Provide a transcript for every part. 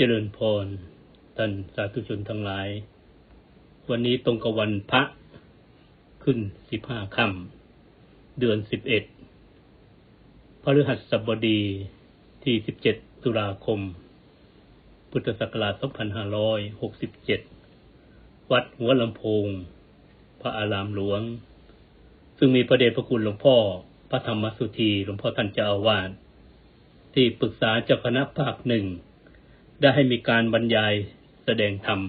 เจริญพรท่านสาธุชนทั้งหลาย วันนี้ตรงกับวันพระขึ้นสิบห้าค่ำเดือนสิบเอ็ดพฤหัสบดีที่สิบเจ็ดตุลาคม พุทธศักราชสองพันห้าร้อยหกสิบเจ็ดวัดหัวลำโพง พระอารามหลวง ซึ่งมีพระเดชพระคุณหลวงพ่อ พระธรรมสุธีหลวงพ่อท่านเจ้าอาวาสที่ปรึกษาเจ้าคณะภาคหนึ่ง ได้ให้มีการบรรยายแสดงธรรม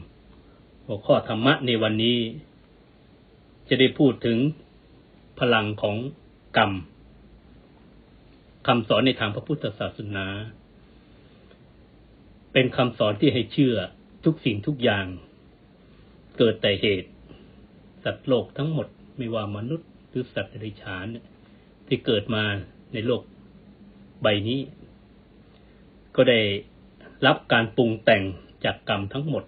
หัวข้อธรรมะในวันนี้ จะได้พูดถึงพลังของกรรมคำสอนในทางพระพุทธศาสนา เป็นคำสอนที่ให้เชื่อทุกสิ่งทุกอย่าง เกิดแต่เหตุ สัตว์โลกทั้งหมดไม่ว่ามนุษย์หรือสัตว์เดรัจฉานที่เกิดมาในโลกใบนี้ ก็ได้ รับการปรุงแต่งจากกรรมทั้งหมด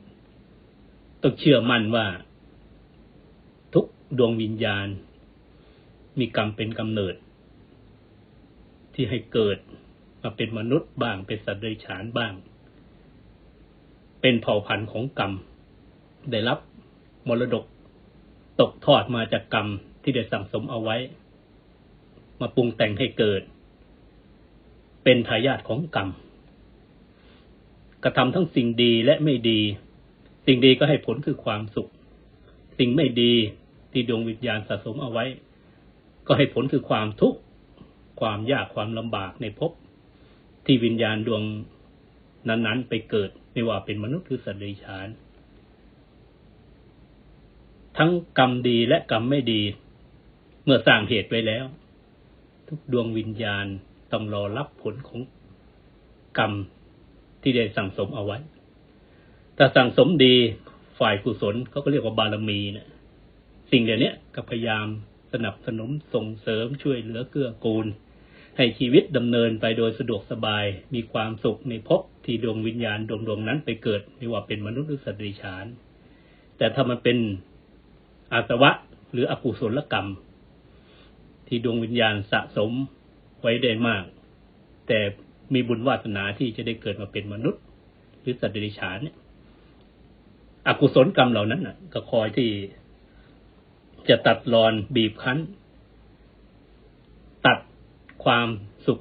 ต้องเชื่อมั่นว่า ทุกดวงวิญญาณ มีกรรมเป็นกำเนิด ที่ให้เกิดมาเป็นมนุษย์บ้างเป็นสัตว์เดรัจฉานบ้าง เป็นเผ่าพันธุ์ของกรรม ได้รับมรดกตกทอดมาจากกรรมที่ได้สั่งสมเอาไว้ มาปรุงแต่งให้เกิด เป็นทายาทของกรรม กระทำทั้งสิ่งดีและไม่ดี สิ่งดีก็ให้ผลคือความสุข สิ่งไม่ดีที่ดวงวิญญาณสะสมเอาไว้ ก็ให้ผลคือความทุกข์ความยากความลำบากในภพที่วิญญาณดวงนั้นๆ ไปเกิดไม่ว่าเป็นมนุษย์หรือสัตว์เดรัจฉาน ทั้งกรรมดีและกรรมไม่ดี เมื่อสร้างเหตุไว้แล้ว ทุกดวงวิญญาณต้องรอรับผลของกรรม ที่ได้สั่งสมเอาไว้แต่สั่งสมดีฝ่ายกุศลเขาก็เรียกว่าบารมีนะสิ่งเหล่านี้ก็พยายามสนับสนุนส่งเสริมช่วยเหลือเกื้อกูล ให้ชีวิตดำเนินไปโดยสะดวกสบายมีความสุขในภพที่ดวงวิญญาณดวงดวงนั้นไปเกิดไม่ว่าเป็นมนุษย์หรือสัตว์ดรัจฉาน แต่ถ้ามันเป็นอาสวะหรืออกุศลกรรม ที่ดวงวิญญาณสะสมไว้ได้มาก แต่ มีบุญวาสนาที่จะได้เกิดมาเป็นมนุษย์ หรือสัตว์เดรัจฉานเนี่ย อกุศลกรรมเหล่านั้นน่ะ ก็คอยที่จะตัดรอนบีบคั้น ตัดความสุข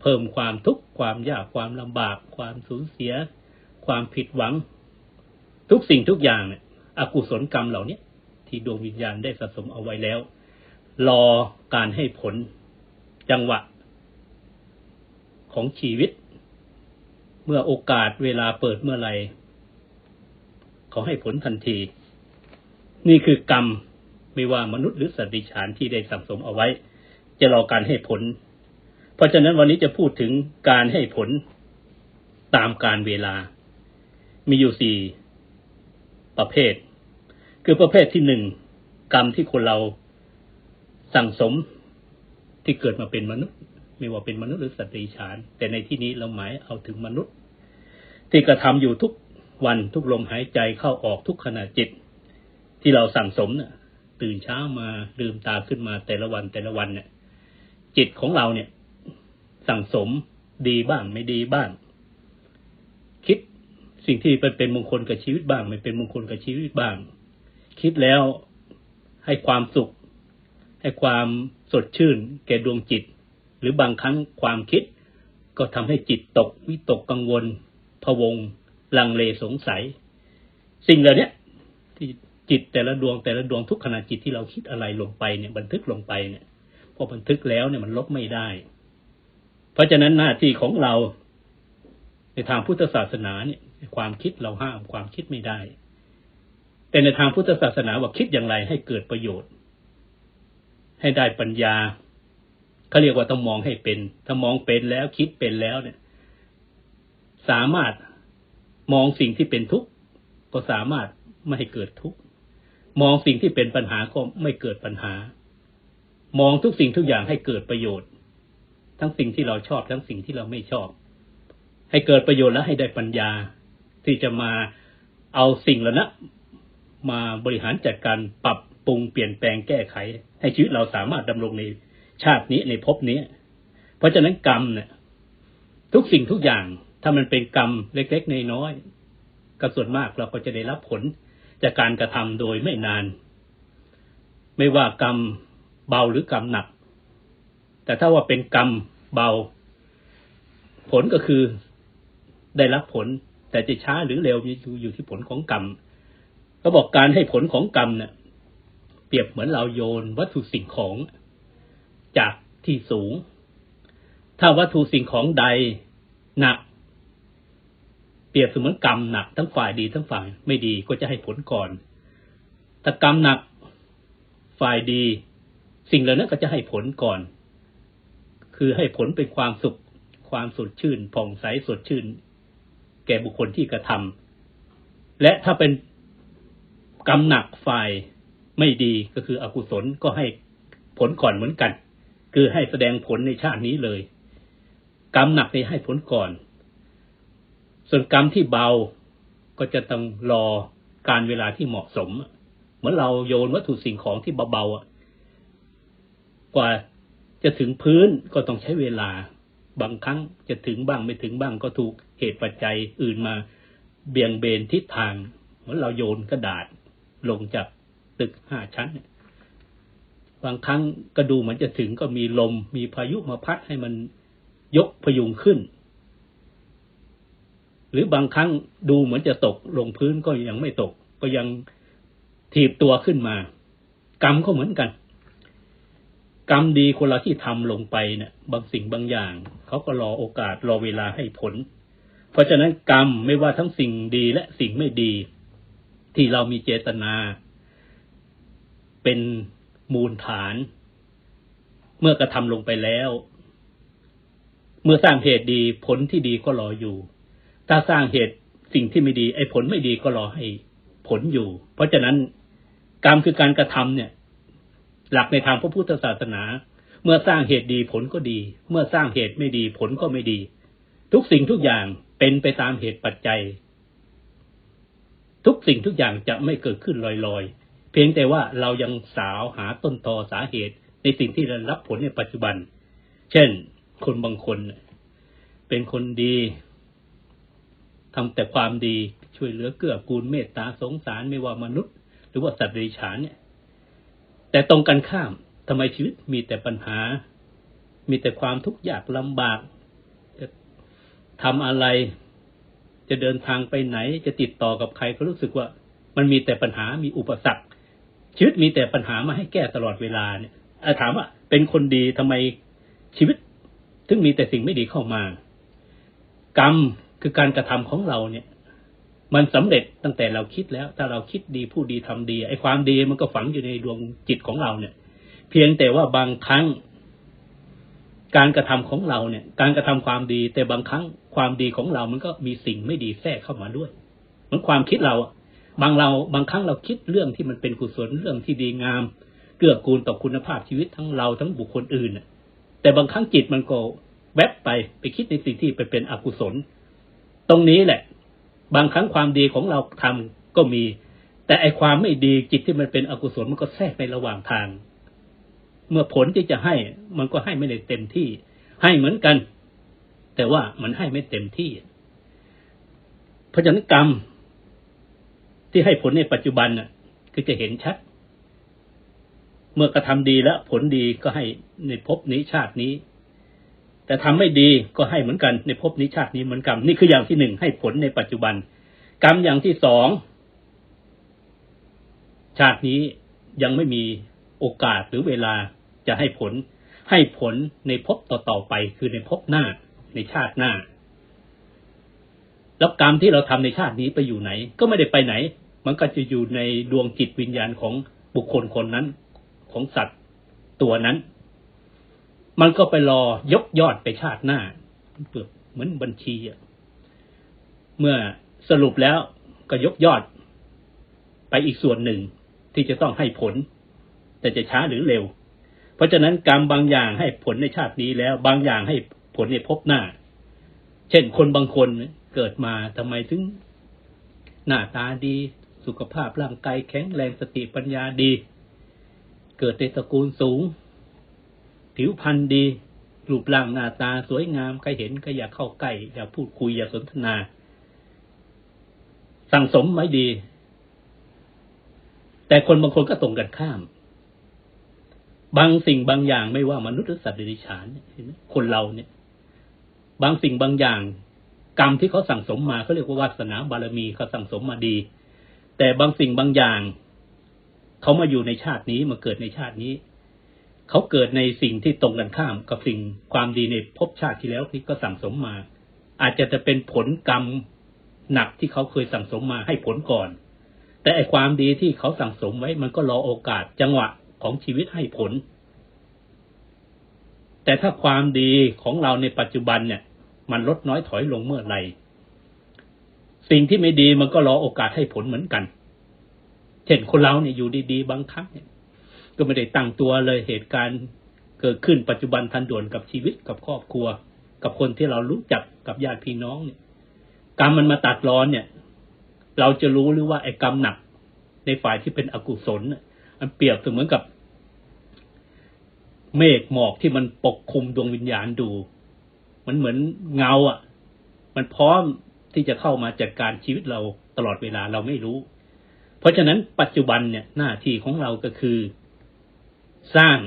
เพิ่มความทุกข์ความยากความลำบาก ความสูญเสีย ความผิดหวัง ทุกสิ่งทุกอย่างเนี่ยอกุศลกรรมเหล่านี้ที่ดวงวิญญาณได้สะสมเอาไว้แล้ว รอการให้ผลจังหวะ ของชีวิต เมื่อโอกาสเวลาเปิดเมื่อไรเขาให้ผลทันที นี่คือกรรมไม่ว่ามนุษย์หรือสัตว์ดิฉานที่ได้สั่งสมเอาไว้ จะรอการให้ผล เพราะฉะนั้นวันนี้จะพูดถึงการให้ผลตามการเวลา มีอยู่สี่ประเภท คือประเภทที่หนึ่งกรรมที่คนเราสั่งสมที่เกิดมาเป็นมนุษย์ ไม่ว่าเป็นมนุษย์หรือสัตว์เดรัจฉาน แต่ในที่นี้เราหมายเอาถึงมนุษย์ ที่กระทำอยู่ทุกวันทุกลมหายใจเข้าออกทุกขณะจิต ที่เราสั่งสมเนี่ยตื่นเช้ามาลืมตาขึ้นมาแต่ละวันแต่ละวันเนี่ย จิตของเราเนี่ย สั่งสมดีบ้างไม่ดีบ้าง คิดสิ่งที่เป็นเป็นมงคลกับชีวิตบ้าง ไม่เป็นมงคลกับชีวิตบ้าง คิดแล้วให้ความสุข ให้ความสดชื่น แก่ดวงจิต หรือบางครั้งความคิด ก็ทำให้จิตตกวิตกกังวลพะวง ลังเลสงสัย สิ่งเหล่านี้ที่จิตแต่ละดวงแต่ละดวงทุกขณะจิตที่เราคิดอะไรลงไปเนี่ย บันทึกลงไปเนี่ยพอบันทึกแล้วเนี่ยมันลบไม่ได้ เพราะฉะนั้นหน้าที่ของเรา ในทางพุทธศาสนาเนี่ย ความคิดเราห้ามความคิดไม่ได้ แต่ในทางพุทธศาสนาว่าคิดอย่างไรให้เกิดประโยชน์ ให้ได้ปัญญา เขาเรียกว่าต้องมองให้เป็น ถ้ามองเป็นแล้วคิดเป็นแล้วเนี่ย สามารถมองสิ่งที่เป็นทุกข์ก็สามารถไม่ให้เกิดทุกข์มองสิ่งที่เป็นปัญหาก็ไม่เกิดปัญหา มองทุกสิ่งทุกอย่างให้เกิดประโยชน์ ทั้งสิ่งที่เราชอบทั้งสิ่งที่เราไม่ชอบ ให้เกิดประโยชน์และให้ได้ปัญญา ที่จะมาเอาสิ่งเหล่านั้นมาบริหารจัดการปรับปรุงเปลี่ยนแปลงแก้ไข ให้ชีวิตเราสามารถดำรงใน ชาตินี้ในภพนี้ เพราะฉะนั้นกรรมเนี่ยทุกสิ่งทุกอย่างถ้ามันเป็นกรรมเล็กๆน้อยๆก็ส่วนมากเราก็จะได้รับผลจากการกระทำโดยไม่นาน ไม่ว่ากรรมเบาหรือกรรมหนัก แต่ถ้าว่าเป็นกรรมเบา ผลก็คือได้รับผล แต่จะช้าหรือเร็วอยู่อยู่ที่ผลของกรรมเขาบอกการให้ผลของกรรมเนี่ยเปรียบเหมือนเราโยนวัตถุสิ่งของ จากที่สูง ถ้าวัตถุสิ่งของใดหนัก เปรียบเสมือนกรรมหนักทั้งฝ่ายดีทั้งฝ่ายไม่ดีก็จะให้ผลก่อน ถ้ากรรมหนักฝ่ายดี สิ่งเหล่านั้นก็จะให้ผลก่อน คือให้ผลเป็นความสุข ความสดชื่นผ่องใสสดชื่น แก่บุคคลที่กระทำและถ้าเป็นกรรมหนักฝ่ายไม่ดีก็คืออกุศลก็ให้ผลก่อนเหมือนกัน คือให้แสดงผลในชาตินี้เลย กรรมหนักในให้ผลก่อน ส่วนกรรมที่เบาก็จะต้องรอการเวลาที่เหมาะสม เหมือนเราโยนวัตถุสิ่งของที่เบาๆกว่าจะถึงพื้นก็ต้องใช้เวลา บางครั้งจะถึงบ้างไม่ถึงบ้างก็ถูกเหตุปัจจัยอื่นมาเบี่ยงเบนทิศทาง เหมือนเราโยนกระดาษลงจากตึกห้าชั้น บางครั้งก็ดูเหมือนจะถึงก็มีลมมีพายุมาพัดให้มันยกพยุงขึ้น หรือบางครั้งดูเหมือนจะตกลงพื้นก็ยังไม่ตก ก็ยังถีบตัวขึ้นมา กรรมก็เหมือนกัน กรรมดีคนเราที่ทำลงไปเนี่ย บางสิ่งบางอย่างเขาก็รอโอกาสรอเวลาให้ผล เพราะฉะนั้นกรรมไม่ว่าทั้งสิ่งดีและสิ่งไม่ดี ที่เรามีเจตนา เป็น มูลฐาน เมื่อกระทำลงไปแล้ว เมื่อสร้างเหตุดีผลที่ดีก็รออยู่ ถ้าสร้างเหตุสิ่งที่ไม่ดี ไอ้ผลไม่ดีก็รอให้ผลอยู่ เพราะฉะนั้นกรรมคือการกระทำเนี่ย หลักในทางพระพุทธศาสนา เมื่อสร้างเหตุดีผลก็ดี เมื่อสร้างเหตุไม่ดีผลก็ไม่ดี ทุกสิ่งทุกอย่างเป็นไปตามเหตุปัจจัย ทุกสิ่งทุกอย่างจะไม่เกิดขึ้นลอยๆ พียงแต่ว่าเรายังสาวหาต้นตอสาเหตุในสิ่งที่เรารับผลในปัจจุบัน เช่น คนบางคน เป็นคนดีทำแต่ความดีช่วยเหลือเกื้อกูลเมตตาสงสารไม่ว่ามนุษย์ หรือว่าสัตว์เดรัจฉานเนี่ย แต่ตรงกันข้ามทำไมชีวิตมีแต่ปัญหา มีแต่ความทุกข์ยากลำบากจะทำอะไร จะเดินทางไปไหน จะติดต่อกับใครก็รู้สึกว่า มันมีแต่ปัญหามีอุปสรรค ชีวิตมีแต่ปัญหามาให้แก้ตลอดเวลาเนี่ยถามว่าเป็นคนดีทำไมชีวิตถึงมีแต่สิ่งไม่ดีเข้ามา กรรมคือการกระทำของเราเนี่ย มันสำเร็จตั้งแต่เราคิดแล้ว ถ้าเราคิดดีพูดดีทำดีไอ้ความดีมันก็ฝังอยู่ในดวงจิตของเราเนี่ย เพียงแต่ว่าบางครั้ง การกระทำของเราเนี่ย การกระทำความดี แต่บางครั้งความดีของเรามันก็มีสิ่งไม่ดีแทรกเข้ามาด้วยเหมือนความคิดเราอะ บางเราบางครั้งเราคิดเรื่องที่มันเป็นกุศลเรื่องที่ดีงามเกื้อกูลต่อคุณภาพชีวิตทั้งเราทั้งบุคคลอื่นน่ะแต่บางครั้งจิตมันก็แวบไปไปคิดในสิ่งที่ไปเป็นอกุศล ตรงนี้แหละ บางครั้งความดีของเราทำก็มี แต่ไอความไม่ดีจิตที่มันเป็นอกุศลมันก็แทรกในระหว่างทาง เมื่อผลที่จะให้มันก็ให้ไม่ได้เต็มที่ ให้เหมือนกัน แต่ว่ามันให้ไม่เต็มที่ เพราะฉะนั้นกรรม ที่ให้ผลในปัจจุบันน่ะ คือจะเห็นชัด เมื่อกระทำดีแล้วผลดีก็ให้ในภพนี้ชาตินี้ แต่ทำไม่ดีก็ให้เหมือนกันในภพนี้ชาตินี้เหมือนกันนี่คืออย่างที่หนึ่งให้ผลในปัจจุบัน กรรมอย่างที่สองชาตินี้ยังไม่มีโอกาสหรือเวลาจะให้ผล ให้ผลในภพต่อๆไป คือในภพหน้าในชาติหน้า แล้วกรรมที่เราทำในชาตินี้ไปอยู่ไหน ก็ไม่ได้ไปไหน มันก็จะอยู่ในดวงจิตวิญญาณของบุคคลคนนั้น ของสัตว์ตัวนั้น มันก็ไปรอยกยอดไปชาติหน้าเปลือกเหมือนบัญชีอะเมื่อสรุปแล้วก็ยกยอด ไปอีกส่วนหนึ่งที่จะต้องให้ผล แต่จะช้าหรือเร็ว เพราะฉะนั้นกรรมบางอย่างให้ผลในชาตินี้แล้ว บางอย่างให้ผลในภพหน้า เช่นคนบางคนเกิดมาทำไมถึงหน้าตาดี สุขภาพร่างกายแข็งแรงสติปัญญาดี เกิดในตระกูลสูง ผิวพรรณดีรูปร่างหน้าตาสวยงามใครเห็นก็อยากเข้าใกล้อยากพูดคุยอยากสนทนา สั่งสมไว้ดี แต่คนบางคนก็ตรงกันข้าม บางสิ่งบางอย่างไม่ว่ามนุษย์หรือสัตว์เดรัจฉานเห็นไหมคนเราเนี่ย บางสิ่งบางอย่าง กรรมที่เขาสั่งสมมาเขาเรียกว่าวาสนาบารมีเขาสั่งสมมาดี แต่บางสิ่งบางอย่างเขามาอยู่ในชาตินี้มาเกิดในชาตินี้ เขาเกิดในสิ่งที่ตรงกันข้ามกับสิ่งความดีในภพชาติที่แล้วที่ก็สั่งสมมา อาจจะจะเป็นผลกรรมหนักที่เขาเคยสั่งสมมาให้ผลก่อน แต่ไอความดีที่เขาสั่งสมไว้มันก็รอโอกาสจังหวะของชีวิตให้ผล แต่ถ้าความดีของเราในปัจจุบันเนี่ย มันลดน้อยถอยลงเมื่อไหร่ สิ่งที่ไม่ดีมันก็รอโอกาสให้ผลเหมือนกัน เช่นคนเราเนี่ยอยู่ดีๆ บางครั้งเนี่ย ก็ไม่ได้ตั้งตัวเลยเหตุการณ์เกิดขึ้นปัจจุบันทันด่วนกับชีวิตกับครอบครัว กับคนที่เรารู้จักกับญาติพี่น้องเนี่ยกรรมมันมาตัดร้อนเนี่ย เราจะรู้หรือว่าไอ้กรรมหนัก ในฝ่ายที่เป็นอกุศลมันเปรียบเสมือนกับ เมฆหมอกที่มันปกคลุมดวงวิญญาณดู มันเหมือนเงาอะ มันพร้อม ที่จะเข้ามาจัดการชีวิตเราตลอดเวลาเราไม่รู้ เพราะฉะนั้นปัจจุบันเนี่ยหน้าที่ของเราก็คือ สร้าง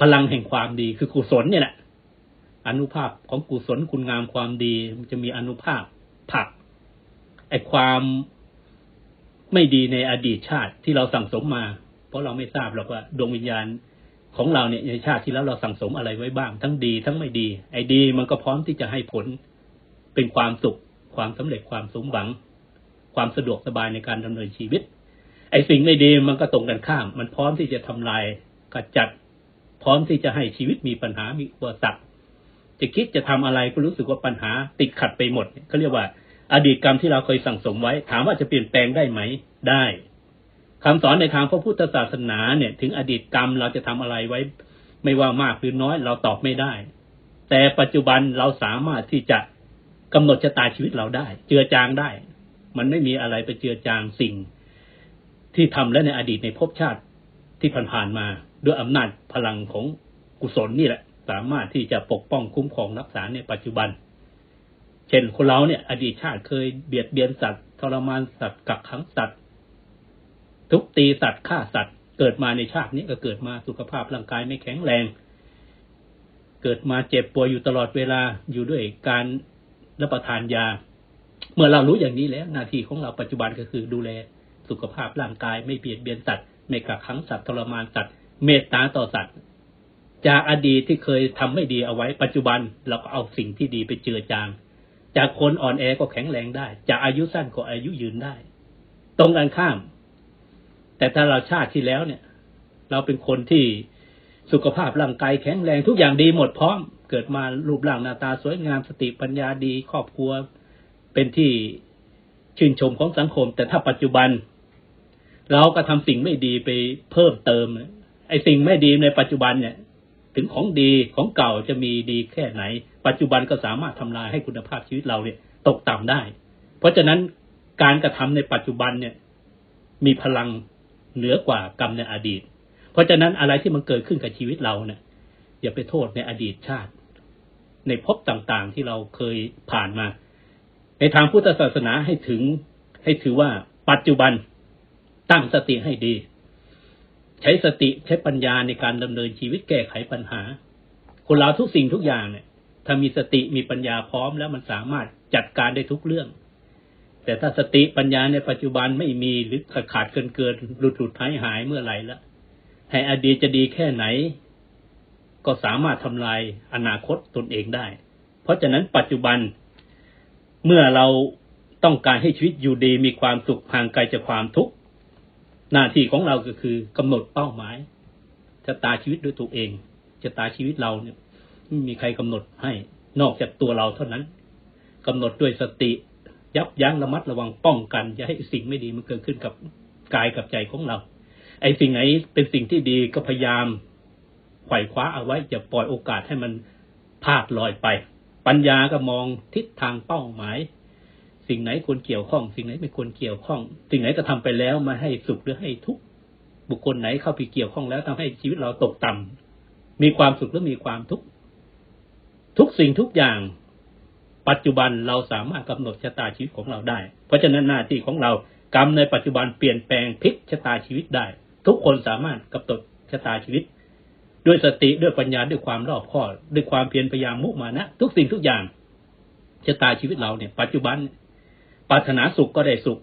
พลังแห่งความดีคือกุศลเนี่ยแหละอนุภาพของกุศลคุณงามความดีมันจะมีอนุภาพผักไอความไม่ดีในอดีตชาติที่เราสั่งสมมา เพราะเราไม่ทราบหรอกว่าดวงวิญญาณของเราเนี่ยในชาติที่แล้วเราสั่งสมอะไรไว้บ้าง ทั้งดีทั้งไม่ดี ไอ้ดีมันก็พร้อมที่จะให้ผล เป็นความสุข ความสำเร็จความสมหวัง ความสะดวกสบายในการดำเนินชีวิต ไอ้สิ่งไม่ดีมันก็ตรงกันข้าม มันพร้อมที่จะทำลายกระจัด พร้อมที่จะให้ชีวิตมีปัญหามีอุปสรรคจะคิดจะทำอะไรก็รู้สึกว่าปัญหาติดขัดไปหมดเขาเรียกว่า อดีตกรรมที่เราเคยสั่งสมไว้ ถามว่าจะเปลี่ยนแปลงได้ไหมได้คำสอนในทางพระพุทธศาสนาเนี่ย ถึงอดีตกรรมเราจะทำอะไรไว้ ไม่ว่ามากหรือน้อยเราตอบไม่ได้ แต่ปัจจุบันเราสามารถที่จะ กำหนดชะตาชีวิตเราได้ เจือจางได้ มันไม่มีอะไรไปเจือจางสิ่ง ที่ทำและในอดีตในภพชาติที่ผ่านๆมาด้วยอำนาจพลังของกุศลนี่แหละ สามารถที่จะปกป้องคุ้มครองรักษาในปัจจุบัน เช่นคนเราเนี่ย อดีตชาติเคยเบียดเบียนสัตว์ทรมานสัตว์กักขังสัตว์ ทุบตีสัตว์ฆ่าสัตว์เกิดมาในชาตินี้ก็เกิดมาสุขภาพร่างกายไม่แข็งแรง เกิดมาเจ็บป่วยอยู่ตลอดเวลาอยู่ด้วยการ รับประทานยา เมื่อเรารู้อย่างนี้แล้วหน้าที่ของเราปัจจุบันก็คือดูแลสุขภาพร่างกายไม่เบียดเบียนสัตว์ไม่กักขังสัตว์ทรมานสัตว์ เมตตาต่อสัตว์ จากอดีตที่เคยทำไม่ดีเอาไว้ปัจจุบันเราก็เอาสิ่งที่ดีไปเจือจาง จากคนอ่อนแอก็แข็งแรงได้ จากอายุสั้นก็อายุยืนได้ ตรงกันข้าม แต่ถ้าเราชาติที่แล้วเนี่ย เราเป็นคนที่สุขภาพร่างกายแข็งแรงทุกอย่างดีหมดพร้อม กิดมารูปร่างหน้าตาสวยงามสติปัญญาดี ครอบครัวเป็นที่ชื่นชมของสังคม แต่ถ้าปัจจุบัน เราก็ทำสิ่งไม่ดีไปเพิ่มเติมไอ้สิ่งไม่ดีในปัจจุบันเนี่ย ถึงของดีของเก่าจะมีดีแค่ไหน ปัจจุบันก็สามารถทำลายให้คุณภาพชีวิตเราเนี่ย ตกต่ำได้ เพราะฉะนั้นการกระทำในปัจจุบันเนี่ย มีพลังเหนือกว่ากรรมในอดีต เพราะฉะนั้นอะไรที่มันเกิดขึ้นกับชีวิตเราเนี่ยอย่าไปโทษในอดีตชาติ ในภพต่างๆ ที่เราเคยผ่านมา ในทางพุทธศาสนาให้ถึงให้ถือว่าปัจจุบันตั้งสติให้ดี ใช้สติใช้ปัญญาในการดำเนินชีวิตแก้ไขปัญหา คนเราทุกสิ่งทุกอย่างเนี่ย ถ้ามีสติมีปัญญาพร้อมแล้วมันสามารถจัดการได้ทุกเรื่อง แต่ถ้าสติปัญญาในปัจจุบันไม่มีหรือขาดขาดเกินเกินหลุดหลุดหายหายเมื่อไหร่ละให้อดีตจะดีแค่ไหน ก็สามารถทำลายอนาคตตนเองได้ เพราะฉะนั้นปัจจุบันเมื่อเราต้องการให้ชีวิตอยู่ดีมีความสุขห่างไกลจากความทุกข์หน้าที่ของเราก็คือกำหนดเป้าหมายชะตาชีวิตด้วยตัวเองชะตาชีวิตเราเนี่ยไม่มีใครกำหนดให้นอกจากตัวเราเท่านั้นกำหนดด้วยสติ ยับยั้งระมัดระวังป้องกันอย่าให้สิ่งไม่ดีมันเกิดขึ้นกับกายกับใจของเรา ไอ้สิ่งไหนเป็นสิ่งที่ดีก็พยายาม ไขว่คว้าเอาไว้อย่าปล่อยโอกาสให้มันพลาดลอยไป ปัญญาก็มองทิศทางเป้าหมาย สิ่งไหนควรเกี่ยวข้อง สิ่งไหนไม่ควรเกี่ยวข้อง สิ่งไหนก็ทำไปแล้วมาให้สุขหรือให้ทุกข์บุคคลไหนเข้าไปเกี่ยวข้องแล้วทำให้ชีวิตเราตกต่มีความสุขหรือมีความทุกข์ทุกสิ่งทุกอย่าง ปัจจุบันเราสามารถกำหนดชะตาชีวิตของเราได้ เพราะฉะนั้นหน้าที่ของเรากรรมในปัจจุบันเปลี่ยนแปลงพลิกชะตาชีวิตได้ ทุกคนสามารถกำหนดชะตาชีวิต ด้วยสติด้วยปัญญาด้วยความรอบคอบด้วยความเพียรพยายามมุมานะ ทุกสิ่งทุกอย่างชะตาชีวิตเราเนี่ย ปัจจุบันปรารถนาสุขก็ได้สุข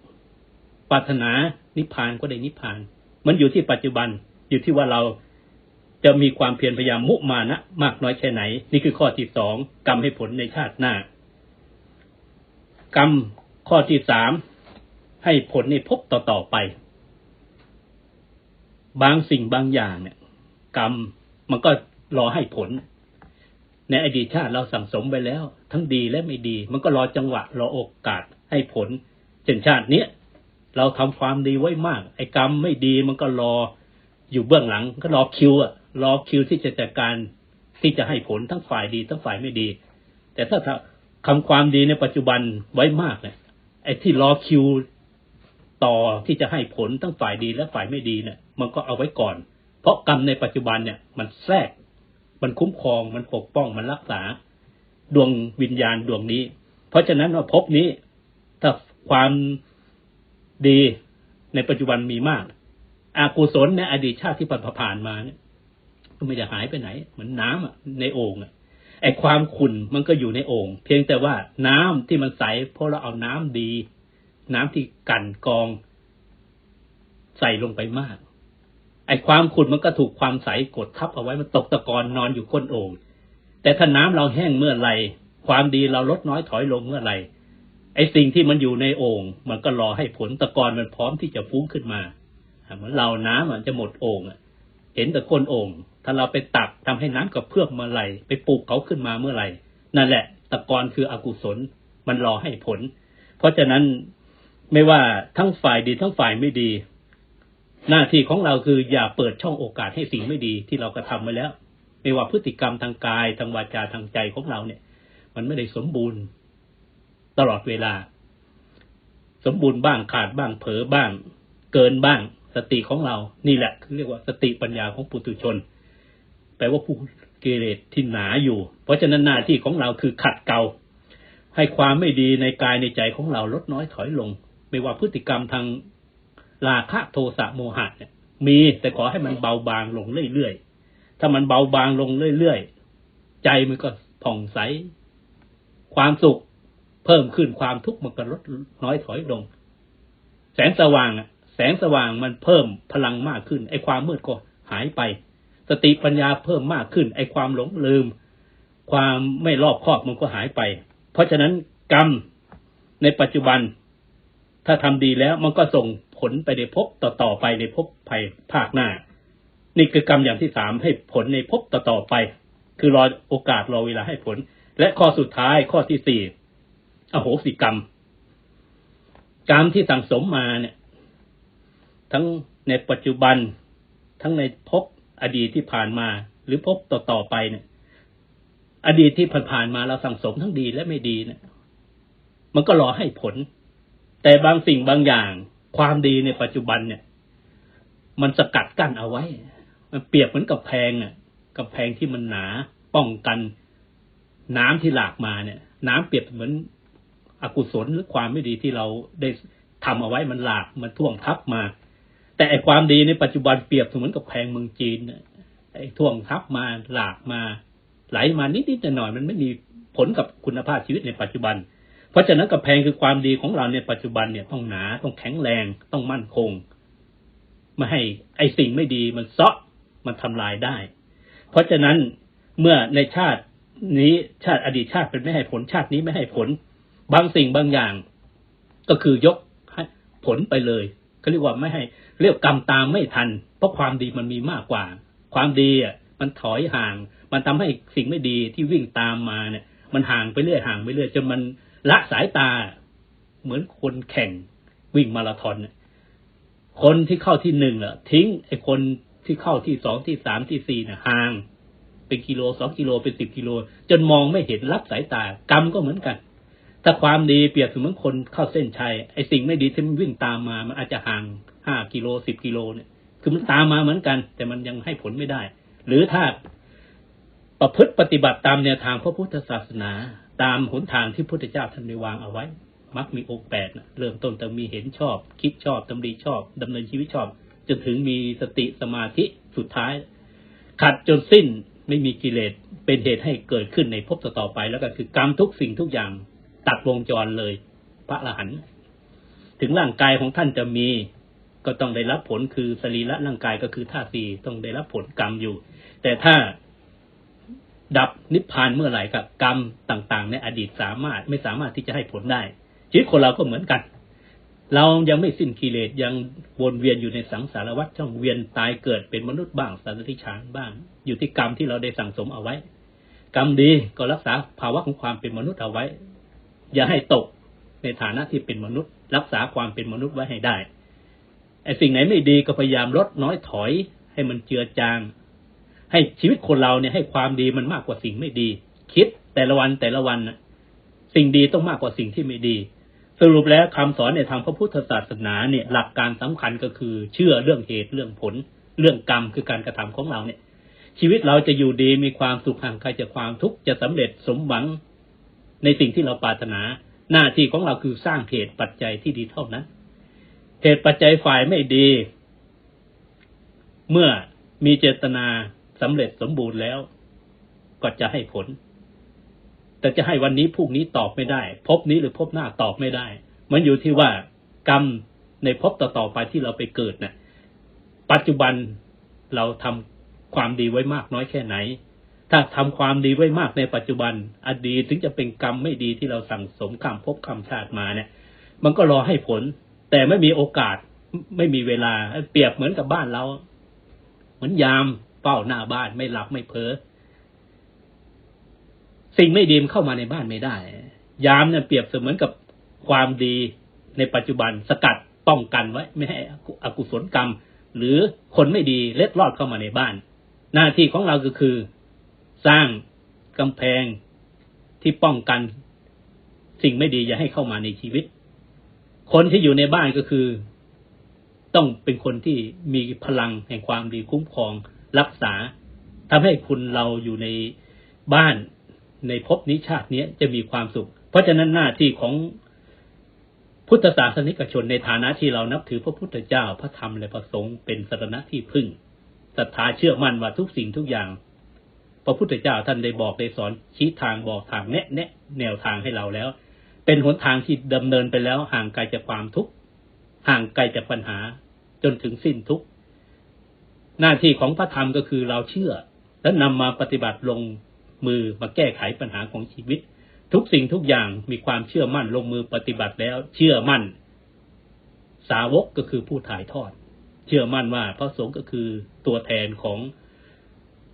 ปรารถนานิพพานก็ได้นิพพาน มันอยู่ที่ปัจจุบันอยู่ที่ว่าเราจะมีความเพียรพยายามมุมานะมากน้อยแค่ไหน นี่คือข้อที่สองกรรมให้ผลในชาติหน้า กรรมข้อที่สามให้ผลในภพต่อๆไป บางสิ่งบางอย่างเนี่ย กรรม มันก็รอให้ผล ในอดีตชาติเราสั่งสมไปแล้ว ทั้งดีและไม่ดี มันก็รอจังหวะรอโอกาสให้ผลเช่นชาติเนี้ยเราทำความดีไว้มาก ไอ้กรรมไม่ดีมันก็รออยู่เบื้องหลัง ก็รอคิวอะรอคิวที่จะจัดการที่จะให้ผลทั้งฝ่ายดีทั้งฝ่ายไม่ดี แต่ถ้าทำความดีในปัจจุบันไว้มากเนี่ยไอ้ที่รอคิวต่อที่จะให้ผลทั้งฝ่ายดีและฝ่ายไม่ดีเนี่ยมันก็เอาไว้ก่อน เพราะกรรมในปัจจุบันเนี่ย มันแทรก มันคุ้มครอง มันปกป้อง มันรักษา ดวงวิญญาณดวงนี้ เพราะฉะนั้นว่าภพนี้ ถ้าความดีในปัจจุบันมีมากอากุศลในอดีตชาติที่ผ่านมาเนี่ยก็ไม่ได้หายไปไหน เหมือนน้ำอะในโอ่งไอความขุ่นมันก็อยู่ในโอ่งเพียงแต่ว่าน้ำที่มันใสเพราะเราเอาน้ำดี น้ำที่กันกอง ใส่ลงไปมาก ไอ้ความขุ่นมันก็ถูกความใสกดทับเอาไว้มันตกตะกอนนอนอยู่ก้นโอ่งแต่ถ้าน้ำเราแห้งเมื่อไหร่ความดีเราลดน้อยถอยลงเมื่อไหร่ไอ้สิ่งที่มันอยู่ในโอ่งมันก็รอให้ผลตะกอนมันพร้อมที่จะฟุ้งขึ้นมาเหมือนเราน้ำมันจะหมดโอ่งเห็นแต่คนโอ่งถ้าเราไปตักทำให้น้ำกับเพื่อมเมื่อไหร่ไปปลูกเขาขึ้นมาเมื่อไหร่นั่นแหละ ตะกอนคืออกุศลมันรอให้ผล เพราะฉะนั้นไม่ว่าทั้งฝ่ายดีทั้งฝ่ายไม่ดี หน้าที่ของเราคืออย่าเปิดช่องโอกาสให้สิ่งไม่ดีที่เรากระทาไว้แล้ว ไม่ว่าพฤติกรรมทางกายทางวาจาทางใจของเราเนี่ย มันไม่ได้สมบูรณ์ตลอดเวลา สมบูรณ์บ้างขาดบ้างเผลอบ้าง เกินบ้าง สติของเรา นี่แหละคือเรียกว่าสติปัญญาของปุถุชน แปลว่าผู้เกเรที่หนาอยู่ เพราะฉะนั้นหน้าที่ของเราคือขัดเกลาให้ความไม่ดีในกายในใจของเราลดน้อยถอยลง ไม่ว่าพฤติกรรมทาง ราคะโทสะโมหะเนี่ยมีแต่ขอให้มันเบาบางลงเรื่อยๆ ถ้ามันเบาบางลงเรื่อยๆ ใจมันก็ผ่องใส ความสุขเพิ่มขึ้นความทุกข์มันก็ลดน้อยถอยลง แสงสว่างอะแสงสว่างมันเพิ่มพลังมากขึ้น ไอ้ความมืดก็หายไป สติปัญญาเพิ่มมากขึ้น ไอ้ความหลงลืม ความไม่รอบคอบมันก็หายไป เพราะฉะนั้นกรรมในปัจจุบัน ถ้าทำดีแล้วมันก็ส่ง ผลไปในภพต่อๆไปในภพภายภาคหน้า นี่คือกรรมอย่างที่สามให้ผลในภพต่อๆไป คือรอโอกาสรอเวลาให้ผล และข้อสุดท้ายข้อที่สี่อโหสิกรรม กรรมที่สั่งสมมาเนี่ย ทั้งในปัจจุบันทั้งในภพอดีตที่ผ่านมา หรือภพต่อๆไปเนี่ย อดีตที่ผ่านๆมาเราสั่งสมทั้งดีและไม่ดีเนี่ยมันก็รอให้ผล แต่บางสิ่งบางอย่าง ความดีในปัจจุบันเนี่ย มันสกัดกั้นเอาไว้ มันเปรียบเหมือนกับแพงอะกับแพงที่มันหนาป้องกันน้ำที่หลากมาเนี่ย น้ำเปรียบเหมือนอกุศลหรือความไม่ดีที่เราได้ทำเอาไว้มันหลากมันท่วงทับมา แต่ไอความดีในปัจจุบันเปรียบเสมือนกับแพงเมืองจีนไอท่วงทับมาหลากมา ไหลมานิดๆหน่อยมันไม่มีผลกับคุณภาพชีวิตในปัจจุบัน เพราะฉะนั้นกับแพงคือความดีของเราในปัจจุบันเนี่ยต้องหนาต้องแข็งแรงต้องมั่นคงไม่ให้ไอสิ่งไม่ดีมันเซาะมันทำลายได้ เพราะฉะนั้นเมื่อในชาตินี้ชาติอดีตชาติเป็นไม่ให้ผลชาตินี้ไม่ให้ผล บางสิ่งบางอย่าง ก็คือยกผลไปเลยเขาเรียกว่าไม่ให้เรียกกรรมตามไม่ทัน เพราะความดีมันมีมากกว่า ความดีอะมันถอยห่าง มันทำให้สิ่งไม่ดีที่วิ่งตามมาเนี่ย มันห่างไปเรื่อยห่างไปเรื่อยจนมัน ละสายตาเหมือนคนแข่งวิ่งมาราธอนเนี่ยคนที่เข้าที่หนึ่งอะทิ้งไอ้คนที่เข้าที่สองที่สามที่สี่เนี่ยห่าง เป็นกิโลสองกิโลเป็นสิบกิโล จนมองไม่เห็นรับสายตากรรมก็เหมือนกัน ถ้าความดีเปรียบเสมือนคนเข้าเส้นชัยไอ้สิ่งไม่ดีที่มันวิ่งตามมามันอาจจะห่างห้ากิโลสิบกิโลเนี่ย คือมันตามมาเหมือนกัน แต่มันยังให้ผลไม่ได้ หรือถ้าประพฤติปฏิบัติตามแนวทางพระพุทธศาสนา ตามหนทางที่พระพุทธเจ้าท่านได้วางเอาไว้มักมีองค์แปดนะเริ่มต้นแต่มีเห็นชอบ คิดชอบดำริชอบดำเนินชีวิตชอบ จนถึงมีสติสมาธิสุดท้าย ขัดจนสิ้นไม่มีกิเลสเป็นเหตุให้เกิดขึ้นในภพต่อไป แล้วก็คือกรรมทุกสิ่งทุกอย่างตัดวงจรเลย พระอรหันต์ถึงร่างกายของท่านจะมี ก็ต้องได้รับผลคือสรีระร่างกายก็คือธาตุสี่ต้องได้รับผลกรรมอยู่ แต่ถ้า ดับนิพพานเมื่อไหร่กับกรรมต่าง ๆ ในอดีตสามารถไม่สามารถที่จะให้ผลได้ชีวิตคนเราก็เหมือนกัน เรายังไม่สิ้นกิเลสยังวนเวียนอยู่ในสังสารวัฏช่องเวียนตายเกิดเป็นมนุษย์บ้างสัตว์ที่ฉานบ้าง อยู่ที่กรรมที่เราได้สั่งสมเอาไว้ กรรมดีก็รักษาภาวะของความเป็นมนุษย์เอาไว้ อย่าให้ตกในฐานะที่เป็นมนุษย์ รักษาความเป็นมนุษย์ไว้ให้ได้ไอ้สิ่งไหนไม่ดีก็พยายามลดน้อยถอย ให้มันเจือจาง ให้ชีวิตคนเราเนี่ยให้ความดีมันมากกว่าสิ่งไม่ดี คิดแต่ละวันแต่ละวันสิ่งดีต้องมากกว่าสิ่งที่ไม่ดี สรุปแล้วคำสอนในทางพระพุทธศาสนาเนี่ย หลักการสำคัญก็คือเชื่อเรื่องเหตุเรื่องผล เรื่องกรรมคือการกระทำของเราเนี่ย ชีวิตเราจะอยู่ดีมีความสุขห่างไกลจากความทุกข์จะสำเร็จสมหวังในสิ่งที่เราปรารถนา หน้าที่ของเราคือสร้างเหตุปัจจัยที่ดีเท่านั้นเหตุปัจจัยฝ่ายไม่ดี เมื่อมีเจตนา สำเร็จสมบูรณ์แล้ว ก็จะให้ผล แต่จะให้วันนี้พรุ่งนี้ตอบไม่ได้ พบนี้หรือพบหน้าตอบไม่ได้ มันอยู่ที่ว่ากรรมในภพต่อๆไปที่เราไปเกิดนะ่ะ ปัจจุบันเราทำความดีไว้มากน้อยแค่ไหน ถ้าทำความดีไว้มากในปัจจุบัน อดีตถึงจะเป็นกรรมไม่ดีที่เราสั่งสมข้ามภพข้ามชาติมาเนี่ย มันก็รอให้ผล แต่ไม่มีโอกาส ไม่มีเวลา เปรียบเหมือนกับบ้านเรา เหมือนยาม เฝ้าหน้าบ้านไม่หลับไม่เพ้อสิ่งไม่ดีมเข้ามาในบ้านไม่ได้ ยามเนี่ยเปรียบเสมือนกับความดีในปัจจุบันสกัดป้องกันไว้ ไม่ให้อกุศลกรรม หรือคนไม่ดีเล็ดลอดเข้ามาในบ้าน หน้าที่ของเราก็คือ สร้างกำแพงที่ป้องกัน สิ่งไม่ดีอย่าให้เข้ามาในชีวิต คนที่อยู่ในบ้านก็คือ ต้องเป็นคนที่มีพลังแห่งความดีคุ้มครอง รักษาทำให้คุณเราอยู่ในบ้านในภพนี้ชาตินี้จะมีความสุข เพราะฉะนั้นหน้าที่ของพุทธศาสนิกชนในฐานะที่เรานับถือพระพุทธเจ้าพระธรรมและพระสงฆ์เป็นสรณะที่พึ่งศรัทธาเชื่อมั่นว่าทุกสิ่งทุกอย่าง พระพุทธเจ้าท่านได้บอกได้สอนชี้ทางบอกทางแนะแนะแนวทางให้เราแล้ว เป็นหนทางที่ดำเนินไปแล้วห่างไกลจากความทุกข์ห่างไกลจากปัญหา จนถึงสิ้นทุกข์ หน้าที่ของพระธรรมก็คือเราเชื่อ และนำมาปฏิบัติลงมือมาแก้ไขปัญหาของชีวิต ทุกสิ่งทุกอย่างมีความเชื่อมั่นลงมือปฏิบัติแล้ว เชื่อมั่น สาวกก็คือผู้ถ่ายทอด เชื่อมั่นว่าพระสงฆ์ก็คือตัวแทนของ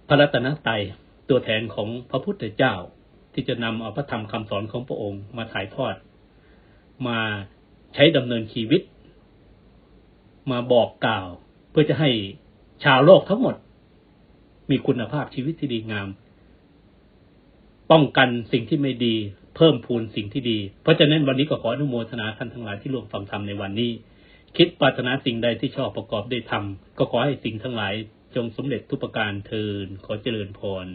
พระรัตนตรัยตัวแทนของพระพุทธเจ้า ที่จะนำเอาพระธรรมคำสอนของพระองค์มาถ่ายทอด มาใช้ดำเนินชีวิต มาบอกกล่าว เพื่อจะให้ ชาวโลกทั้งหมด มีคุณภาพชีวิตที่ดีงาม ป้องกันสิ่งที่ไม่ดี เพิ่มพูนสิ่งที่ดี เพราะฉะนั้นวันนี้ก็ขออนุโมทนาท่านทั้งหลายที่ร่วมฟังธรรมในวันนี้ คิดปรารถนาสิ่งใดที่ชอบประกอบได้ทำก็ขอให้สิ่งทั้งหลายจงสำเร็จทุกประการเทินขอเจริญพร